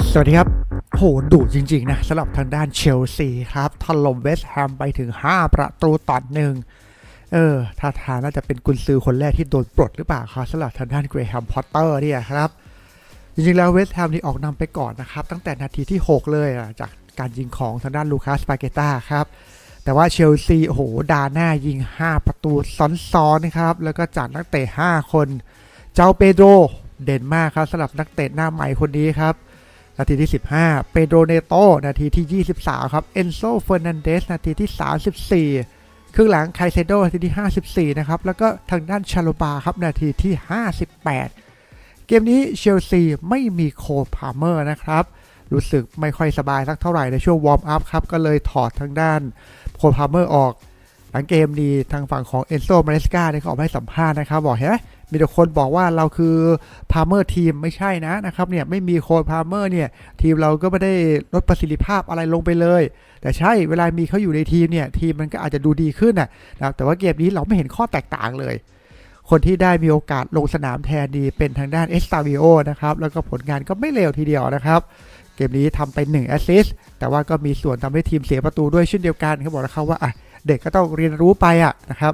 สวัสดีครับ โหดุจริง ๆ นะสำหรับทางด้านเชลซีครับถล่มเวสต์แฮมไปถึง 5 ประตูต่อหนึ่งเออท่าทางน่าจะเป็นกุนซือคนแรกที่โดนปลดหรือเปล่าครับสำหรับทางด้านเกรแฮมพอตเตอร์เนี่ยครับ จริง ๆ แล้วเวสต์แฮมนี่ออกนำไปก่อนนะครับ ตั้งแต่นาทีที่ 6 เลยจากการยิงของทางด้านลูคัสปาเกต้าครับ แต่ว่าเชลซีโอ้โหดาหน้ายิง 5 ประตูซ้อนๆนะครับแล้วก็จากนักเตะ5คน เจ้าเปโดรเด่นมากครับสำหรับนักเตะหน้าใหม่คนนี้ครับ นาทีที่ 15 เปโดรเนโตนาทีที่ 23 ครับ เอนโซเฟอร์นันเดส นาทีที่ 34 ครึ่งหลังไคเซโดนาทีที่ 54 นะครับ แล้วก็ทางด้านชาโลบาครับ นาทีที่ 58 เกมนี้เชลซีไม่มีโคพาเมอร์นะครับ รู้สึกไม่ค่อยสบายสักเท่าไหร่ในช่วงวอร์มอัพครับ ก็เลยถอดทางด้านโคพาเมอร์ออก หลังเกมนี้ทางฝั่งของเอนโซมาเนสกาเนี่ยเขาออกมาให้สัมภาษณ์นะครับ บอกเฮ้ยมี มีแต่คนบอกว่าเราคือพาร์เมอร์ทีมไม่ใช่นะนะครับเนี่ยไม่มีโค้ดพาร์เมอร์เนี่ยทีมเราก็ไม่ได้ลดประสิทธิภาพอะไรลงไปเลย แต่ใช่เวลามีเขาอยู่ในทีมเนี่ยทีมมันก็อาจจะดูดีขึ้นนะแต่ว่าเกมนี้เราไม่เห็นข้อแตกต่างเลยคนที่ได้มีโอกาสลงสนามแทนดีเป็นทางด้านเอสตาวิโอนะครับ แล้วก็ผลงานก็ไม่เลวทีเดียวนะครับ เกมนี้ทำไป1แอสซิสต์แต่ว่าก็มีส่วนทำให้ทีมเสียประตูด้วยเช่นเดียวกันเขาบอกนะครับว่าเด็กก็ต้องเรียนรู้ไปอะนะครับ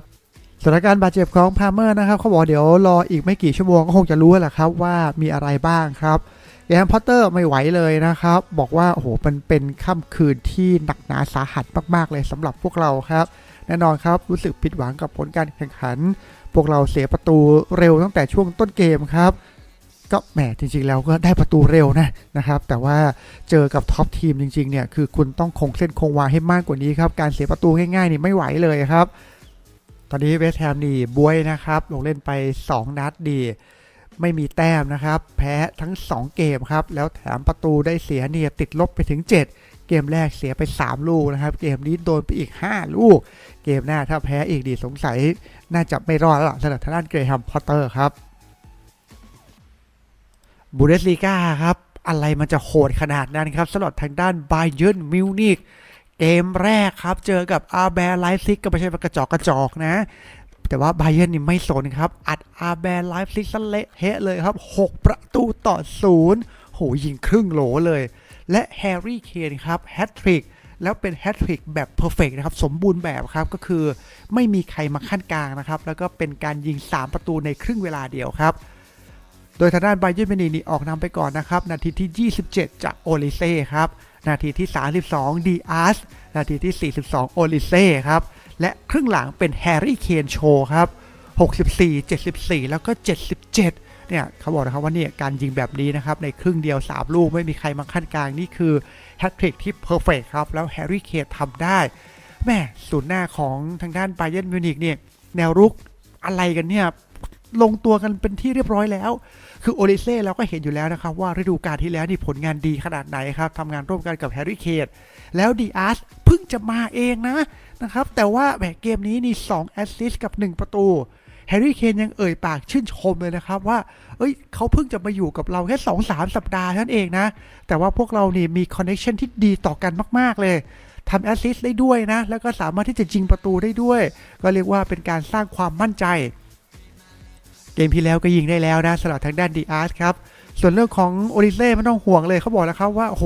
สถานการณ์บาดเจ็บของพาเมอร์นะครับเขาบอกเดี๋ยวรออีกไม่กี่ชั่วโมงก็คงจะรู้แหละครับว่ามีอะไรบ้างครับแอมพอตเตอร์ไม่ไหวเลยนะครับ บอกว่าโอ้โหมันเป็นค่ำคืนที่หนักหนาสาหัสมากๆเลยสำหรับพวกเราครับ แน่นอนครับรู้สึกผิดหวังกับผลการแข่งขัน พวกเราเสียประตูเร็วตั้งแต่ช่วงต้นเกมครับ ก็แหมจริงๆแล้วก็ได้ประตูเร็วนะนะครับ แต่ว่าเจอกับท็อปทีมจริงๆเนี่ยคือคุณต้องคงเส้นคงวาให้มากกว่านี้ครับการเสียประตูง่ายๆนี่ไม่ไหวเลยครับ ตอนนี้เวสต์แฮมนี่บวยนะครับ ลงเล่นไป 2 นัดดี ไม่มีแต้มนะครับ แพ้ทั้ง 2 เกมครับ แล้วแถมประตูได้เสียเนี่ยติดลบไปถึง 7 เกมแรกเสียไป 3 ลูกนะครับ เกมนี้โดนไปอีก 5 ลูก เกมหน้าถ้าแพ้อีกดีสงสัย น่าจะไม่รอดแล้วล่ะสำหรับทางด้านเกรแฮมพอตเตอร์ครับบูเดสลีกาครับ อะไรมันจะโหดขนาดนั้นครับสำหรับทางด้านไบเย r n นมิวนิก เกมแรกครับ เจอกับอาร์แบร์ไลฟ์ซิกก็ไม่ใช่กระจอกกระจอกนะ แต่ว่าไบเยนนี่ไม่สนครับ อัดอาร์แบร์ไลฟ์ซิกซะเละเทะเลยครับ 6 ประตูต่อศูนย์โหยิงครึ่งโหลเลย และแฮร์รี่เคนครับแฮตทริกแล้วเป็นแฮตทริกแบบเพอร์เฟกนะครับ สมบูรณ์แบบครับ ก็คือไม่มีใครมาขั้นกลางนะครับ แล้วก็เป็นการยิง 3 ประตูในครึ่งเวลาเดียวครับ โดยทางด้านไบเย r n มินิกนี่ออกนำไปก่อนนะครับ นาทีที่ 27 จากโอลิเซ่ครับ นาทีที่ 32ดีอาร์สนาทีที่ 42 โอลิเซ่ครับ และครึ่งหลังเป็นแฮร์รี่เคนโชครับ 64 74 แล้วก็ 77 เนี่ยเขาบอกนะครับว่าเนี่ยการยิงแบบนี้นะครับ ในครึ่งเดียว 3 ลูกไม่มีใครมาขั้นกลาง นี่คือแฮตทริกที่เพอร์เฟกครับ แล้วแฮร์รี่เคนทำได้แม่ศูนย์หน้าของทางด้านไบเย r n มิวนิกเนี่ยแนวรุกอะไรกันเนี่ย ลงตัวกันเป็นที่เรียบร้อยแล้ว คือโอลิเซ่เราก็เห็นอยู่แล้วนะครับ ว่าฤดูกาลที่แล้วนี่ผลงานดีขนาดไหนครับทำงานร่วมกันกับแฮร์รี่เคนแล้วดีอาร์สเพิ่งจะมาเองนะนะครับ แต่ว่าแหมเกมนี้นี่2แอสซิสต์กับ 1 ประตูแฮร์รี่เคนยังเอ่ยปากชื่นชมเลยนะครับว่า เอ้ยเขาเพิ่งจะมาอยู่กับเราแค่2-3สัปดาห์เท่านั้นเองนะ แต่ว่าพวกเรานี่มีคอนเน t ชันที่ดีต่อกันมาก ๆ เลยทำแอสซิสต์ได้ด้วยนะ แล้วก็สามารถที่จะยิงประตูได้ด้วย ก็เรียกว่าเป็นการสร้างความมั่นใจ เกมที่แล้วก็ยิงได้แล้วนะสำหรับทางด้านดีอาร์สครับ ส่วนเรื่องของโอลิเซ่ไม่ต้องห่วงเลยเขาบอกแล้วครับว่าโอ้โห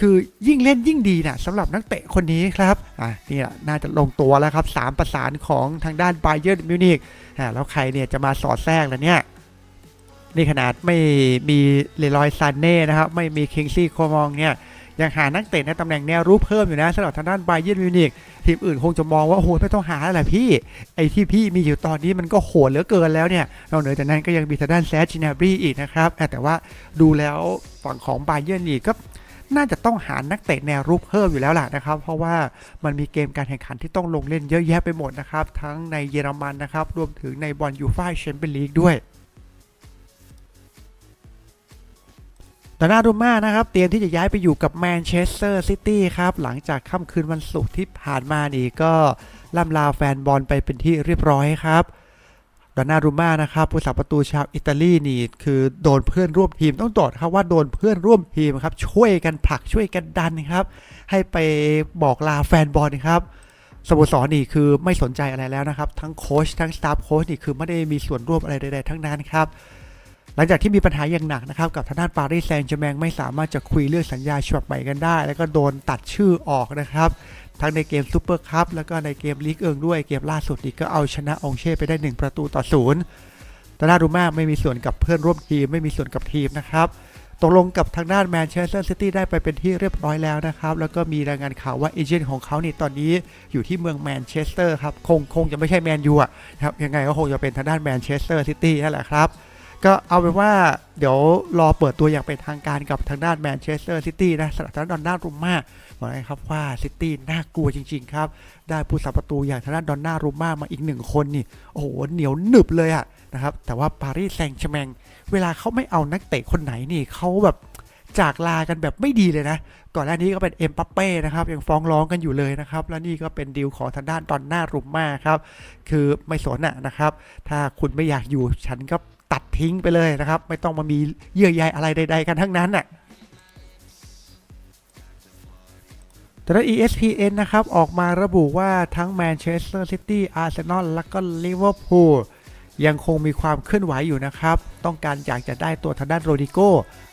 คือยิ่งเล่นยิ่งดีนะสำหรับนักเตะคนนี้ครับอะนี่น่าจะลงตัวแล้วครับสามประสานของทางด้านไบเย r n มิวนิกอะแล้วใครเนี่ยจะมาสอดแทรกล่ะเนี่ยนี่ขนาดไม่มีเลรอยซานเน่นะครับ ไม่มีคิงซี่โคมองเนี่ยยังหานักเตะในตำแหน่งแนวรูปเพิ่มอยู่นะสำหรับทางด้านไบเย r n มิวนิก ทีมอื่นคงจะมองว่าโอ้โหไม่ต้องหาแล้วแหละพี่ ไอ้ที่พี่มีอยู่ตอนนี้มันก็โหดเหลือเกินแล้วเนี่ยนอกเหนือจากนั้นก็ยังมีทางด้านแซชจินาบรีอีกนะครับแต่ว่าดูแล้วฝั่งของไบเย r n นี่ก็น่าจะต้องหานักเตะแนวรุกเพิ่มอยู่แล้วล่ะนะครับ เพราะว่ามันมีเกมการแข่งขันที่ต้องลงเล่นเยอะแยะไปหมดนะครับ ทั้งในเยอรมันนะครับ รวมถึงในบอลยูฟ่าแชมเปี้ยนลีกด้วย ดานารูมานะครับเตรียมที่จะย้ายไปอยู่กับแมนเชสเตอร์ซิตี้ครับหลังจากค่ำคืนวันศุกร์ที่ผ่านมานี่ก็ล่ำลาแฟนบอลไปเป็นที่เรียบร้อยครับดานารูมานะครับผู้สับประตูชาวอิตาลีนี่คือโดนเพื่อนร่วมทีมต้องตอดครับว่าโดนเพื่อนร่วมทีมครับช่วยกันผลักช่วยกันดันครับ ให้ไปบอกลาแฟนบอลครับสโมสรนี่คือไม่สนใจอะไรแล้วนะครับ ทั้งโค้ชทั้งสตาฟโค้ชนี่คือไม่ได้มีส่วนร่วมอะไรใดๆทั้งนั้นครับ หลังจากที่มีปัญหาอย่างหนักนะครับกับทางด้านปารีสแซงต์แชร์แมงไม่สามารถจะคุยเรื่องสัญญาฉบับใหม่กันได้ แล้วก็โดนตัดชื่อออกนะครับทั้งในเกมซูเปอร์คัพแล้วก็ในเกมลีกเอิงด้วยเกมล่าสุดนี่ก็เอาชนะองเช่ไปได้ 1 ประตูต่อศูนย์แต่น่าดูมากไม่มีส่วนกับเพื่อนร่วมทีมไม่มีส่วนกับทีมนะครับตกลงกับทางด้านแมนเชสเตอร์ซิตี้ได้ไปเป็นที่เรียบร้อยแล้วนะครับ แล้วก็มีรายงานข่าวว่าเอเจนต์ของเขาเนี่ตอนนี้อยู่ที่เมืองแมนเชสเตอร์ครับ คงคงจะไม่ใช่แมนยูอะครับยังไงก็คงจะเป็นทางด้านแมนเชสเตอร์ซิตี้นั่นแหละครับ ก็เอาเป็นว่าเดี๋ยวรอเปิดตัวอย่างเป็นทางการกับทางด้านแมนเชสเตอร์ซิตี้นะสำหรับทางด้านดอนน่ารุมมาบอกเลยครับว่าซิตี้น่ากลัวจริง ๆ ครับ ได้ผู้สับประตูอย่างทางด้านดอนน่ารุมมามาอีกหนึ่งคนนี่โอ้โหเหนียวหนึบเลยอะนะครับแต่ว่าปารีสแซงต์แชแมงเวลาเขาไม่เอานักเตะคนไหนนี่เขาแบบจากลากันแบบไม่ดีเลยนะ ก่อนหน้านี้ก็เป็นเอ็มปัปเป้นะครับยังฟ้องร้องกันอยู่เลยนะครับ และนี่ก็เป็นดีลของทางด้านดอนน่ารุมมาครับ คือไม่สนอะนะครับ ถ้าคุณไม่อยากอยู่ฉันก็ ตัดทิ้งไปเลยนะครับ ไม่ต้องมามีเยื่อใยอะไรใด ๆ กันทั้งนั้นน่ะแต่ละ ESPN นะครับ ออกมาระบุว่าทั้งแมนเชสเตอร์ซิตี้อาร์เซนอลและก็ลิเวอร์พูลยังคงมีความเคลื่อนไหวอยู่นะครับ ต้องการอยากจะได้ตัวทางด้านโรดิโก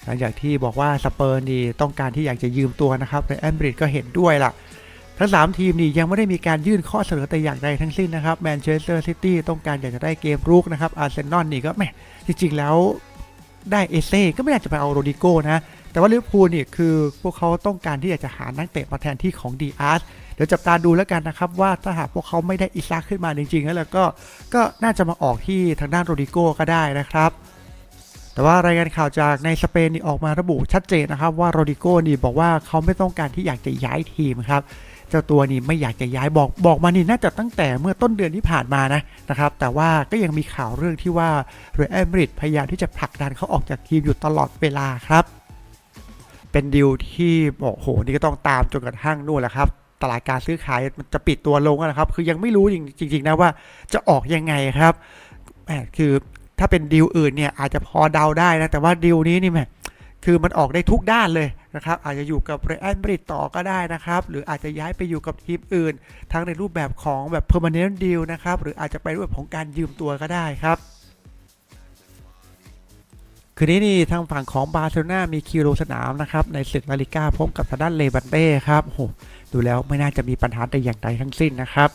หลังจากที่บอกว่าสเปอร์นี่ต้องการที่อยากจะยืมตัวนะครับในแอมบริดก็เห็นด้วยล่ะ ทั้ง 3 ทีมนี่ยังไม่ได้มีการยื่นข้อเสนอแต่อย่างใดทั้งสิ้นนะครับแมนเชสเตอร์ซิตี้ต้องการอยากจะได้เกมรุกนะครับอาร์เซนอลนี่ก็แหมจริงๆแล้วได้เอเซ่ก็ไม่อยากจะไปเอาโรดิโก้นะ แต่ว่าลิเวอร์พูลนี่คือพวกเขาต้องการที่อยากจะหานักเตะมาแทนที่ของดีอาร์สเดี๋ยวจับตาดูแล้วกันนะครับ ว่าถ้าหากพวกเขาไม่ได้อิซาขึ้นมาจริงๆ แล้วก็ก็น่าจะมาออกที่ทางด้านโรดิโก้ก็ได้นะครับ แต่ว่ารายงานข่าวจากในสเปนนี่ออกมาระบุชัดเจนนะครับว่าโรดิโก้นี่บอกว่าเขาไม่ต้องการที่อยากจะย้ายทีมครับ เจ้าตัวนี่ไม่อยากจะย้ายบอกบอกมานี่น่าจะตั้งแต่เมื่อต้นเดือนที่ผ่านมานะนะครับแต่ว่าก็ยังมีข่าวเรื่องที่ว่าเรอัลมาดริดพยายามที่จะผลักดันเขาออกจากทีมอยู่ตลอดเวลาครับ เป็นดีลที่บอกโหนี่ก็ต้องตามจนกระทั่งนู่นแหละครับตลาดการซื้อขายมันจะปิดตัวลงนะครับ คือยังไม่รู้จริงๆนะว่าจะออกยังไงครับแหมคือถ้าเป็นดีลอื่นเนี่ยอาจจะพอเดาได้นะ แต่ว่าดีลนี้นี่แหมคือมันออกได้ทุกด้านเลย นะครับอาจจะอยู่กับเรอัลมาดริดต่อก็ได้นะครับ หรืออาจจะย้ายไปอยู่กับทีมอื่น ทั้งในรูปแบบของแบบ permanent deal นะครับ หรืออาจจะไปรูปแบบของการยืมตัวก็ได้ครับคืนนี้นี่ทางฝั่งของบาร์เซโลนามีคิวลงสนามนะครับในศึกลาลิก้าพบกับทางด้านเลบันเต้ครับโอ้โหดูแล้วไม่น่าจะมีปัญหาแต่อย่างใดทั้งสิ้นนะครับ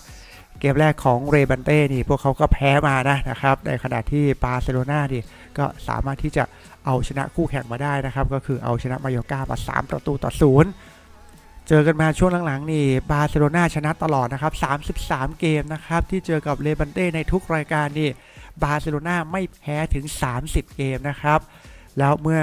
เกมแรกของเรบันเต้นี่พวกเขาก็แพ้มานะนะครับ ในขณะที่บาร์เซโลนานี่ก็สามารถที่จะเอาชนะคู่แข่งมาได้นะครับ ก็คือเอาชนะมาโยกามา 3 ประตูต่อศูนย์เจอกันมาช่วงหลังๆนี่บาร์เซโลนาชนะตลอดนะครับ 33 เกมนะครับ ที่เจอกับเลบันเต้ในทุกรายการนี่บาร์เซโลนาไม่แพ้ถึง 30 เกมนะครับ แล้วเมื่อ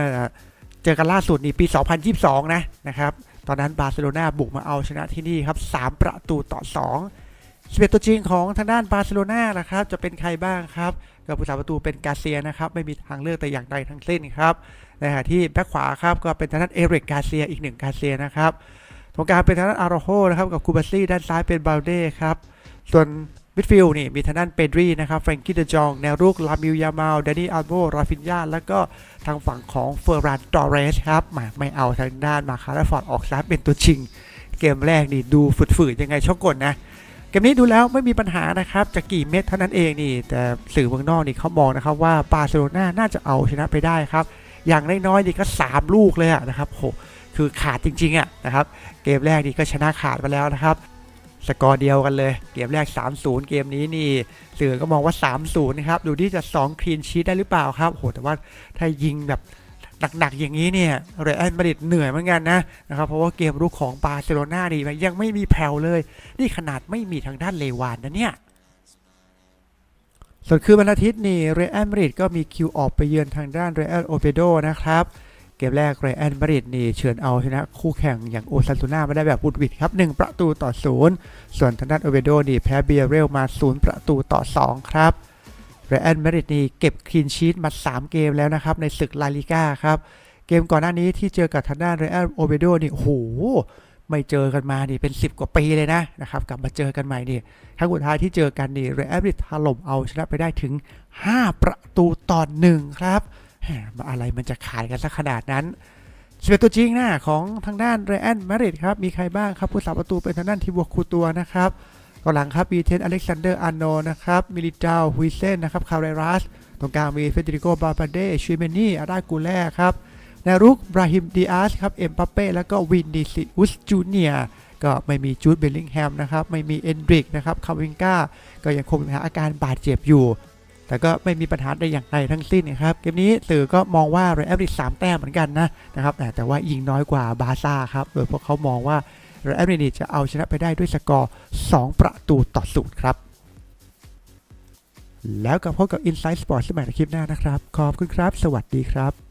เจอกันล่าสุดนี่ปี 2022 นะนะครับ ตอนนั้นบาร์เซโลนาบุกมาเอาชนะที่นี่ครับ 3 ประตูต่อ 2 11ตัวจริงของทางด้านบาร์เซโลนาล่ะครับ จะเป็นใครบ้างครับกับผู้สาประตูเป็นกาเซียนะครับ ไม่มีทางเลือกแต่อย่างใดทั้งสิ้นครับในขณะที่แบ็คขวาครับก็เป็นทางด้านเอริกกาเซียอีกหนึ่งกาเซียนะครับตรงกลางเป็นทางด้านอาราโฮนะครับกับคูบาซี่ด้านซ้ายเป็นบาลเด้ครับ ส่วนมิดฟิลด์นี่มีทางด้านเปดรีนะครับแฟรงกี้เดจองแนวรุกลามิลยามาลเดนนี่อัลโบราฟินยาแล้วก็ทางฝั่งของเฟอร์รานตอเรสครับมาไม่เอาทางด้านมาคาราฟอร์ดออกซ้ายเป็นตัวจริง เกมแรกนี่ดูฝืดๆยังไงช็อกกลนะ เกมนี้ดูแล้วไม่มีปัญหานะครับจะกี่เม็ดเท่านั้นเองนี่ แต่สื่อเมืองนอกนี่เขามองนะครับว่าบาร์เซโลนาน่าจะเอาชนะไปได้ครับ อย่างน้อยๆนี่ก็ 3 ลูกเลยนะครับโหคือขาดจริงๆอะนะครับ เกมแรกนี่ก็ชนะขาดไปแล้วนะครับสกอร์เดียวกันเลย เกมแรก 3-0 เกมนี้นี่สื่อก็มองว่า 3-0 นะครับ ดูที่จะ 2 คลีนชีตได้หรือเปล่าครับโหแต่ว่าถ้ายิงแบบ หนักๆอย่างนี้เนี่ยเรอัลมาดริดเหนื่อยเหมือนกันนะนะครับเพราะว่าเกมรุกของบาร์เซโลนานี่ยังไม่มีแผ่วเลย นี่ขนาดไม่มีทางด้านเลวานนะเนี่ยส่วนคืนวันอาทิตย์นี่เรอัลมาดริดก็มีคิวออกไปเยือนทางด้านเรอัลโอเปโดนะครับเกมแรกเรอัลมาดริดนี่เฉือนเอาชนะคู่แข่งอย่างโอซาซูน่ามาได้แบบบุดวิดครับ 1 ประตูต่อ 0 ส่วนทางด้านโอเปโดนี่แพ้เบียเรลมา 0 ประตูต่อ 2 ครับ เรอัลมาดริดนี่เก็บคลีนชีตมา 3 เกมแล้วนะครับ ในศึกลาลิก้าครับ เกมก่อนหน้านี้ที่เจอกับทางด้านเรอัลโอเปโดนี่โอ้โหไม่เจอกันมานี่เป็น 10 กว่าปีเลยนะนะครับกลับมาเจอกันใหม่นี่ครั้งสุดท้ายที่เจอกันนี่เรอัลมาดริดถล่มเอาชนะไปได้ถึง 5 ประตูต่อหนึ่งครับแหมอะไรมันจะขาดกันสักขนาดนั้นสเปตัวจริงนะของทางด้านเรอัลมาดริดครับมีใครบ้างครับผู้สาประตูเป็นทางด้านทีบวกคูตัวนะครับ กองหลังครับมีเทนอเล็กซานเดอร์อาร์โนนะครับมิลิจาฮุยเซนนะครับคาร์เรรัสตรงกลางมีเฟเดริโกบาปาเดชิเมนี่อารากูแลครับแนวรุกบราฮิมดิอาสครับเอ็มปัปเป้แล้วก็วินดิซิอุสจูเนียก็ไม่มีจูดเบลลิงแฮมนะครับไม่มีเอนดริกนะครับคาวิงกาก็ยังคงมีปัญหาอาการบาดเจ็บอยู่ แต่ก็ไม่มีปัญหาใดอย่างใดทั้งสิ้นนะครับเกมนี้สื่อก็มองว่าเรอัลมาดริดสามแต้มเหมือนกันนะนะครับแต่แต่ว่ายิงน้อยกว่าบาซ่าครับโดยพวกเขามองว่า เรอัลมาดริดจะเอาชนะไปได้ด้วยสกอร์ 2 ประตูต่อศูนย์ครับ แล้วกลับพบกับ Inside Sports สมัยในคลิปหน้านะครับ ขอบคุณครับ สวัสดีครับ